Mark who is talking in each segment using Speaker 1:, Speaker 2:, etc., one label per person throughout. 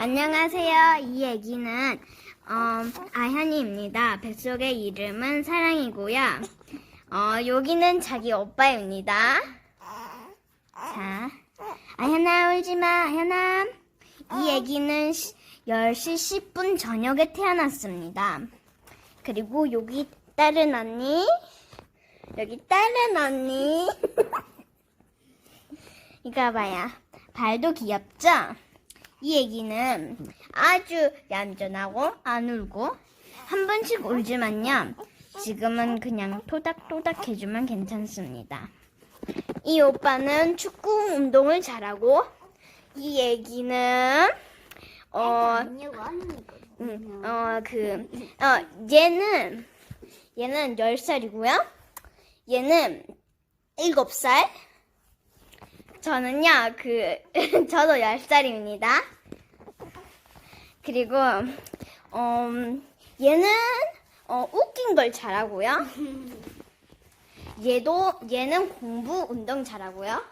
Speaker 1: 안녕하세요. 이 애기는 어, 아현이입니다. 뱃속의 이름은 사랑이고요. 어, 여기는 자기 오빠입니다. 자, 아현아 울지 마, 아현아. 이 애기는 시- 10시 10분 저녁에 태어났습니다. 그리고 여기 다른 언니, 여기 다른 언니. 이거 봐요. 발도 귀엽죠? 이 애기는 아주 얌전하고 안 울고 한 번씩 울지만요. 지금은 그냥 토닥토닥 해주면 괜찮습니다. 이 오빠는 축구 운동을 잘하고 이 애기는 어, 음, 어, 그, 어, 얘는, 얘는 10살이고요. 얘는 7살. 저는요, 그, 저도 10살입니다. 그리고, 음, 얘는, 어, 웃긴 걸 잘하고요. 얘도, 얘는 공부 운동 잘하고요.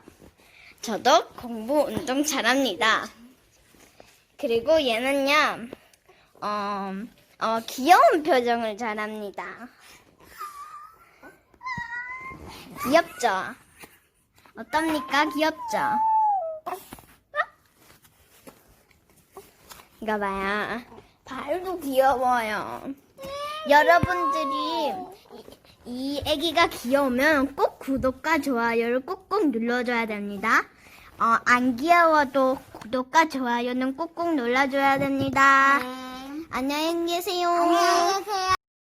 Speaker 1: 저도 공부 운동 잘합니다. 그리고 얘는요, 어, 어, 귀여운 표정을 잘합니다. 귀엽죠? 어떻습니까? 귀엽죠? 이거 봐요. 발도 귀여워요. 여러분들이 이, 이 애기가 귀여우면 꼭 구독과 좋아요를 꾹꾹 눌러줘야 됩니다. 어, 안 귀여워도 구독과 좋아요는 꾹꾹 눌러줘야 됩니다. 안녕히 계세요.
Speaker 2: 안녕히 계세요.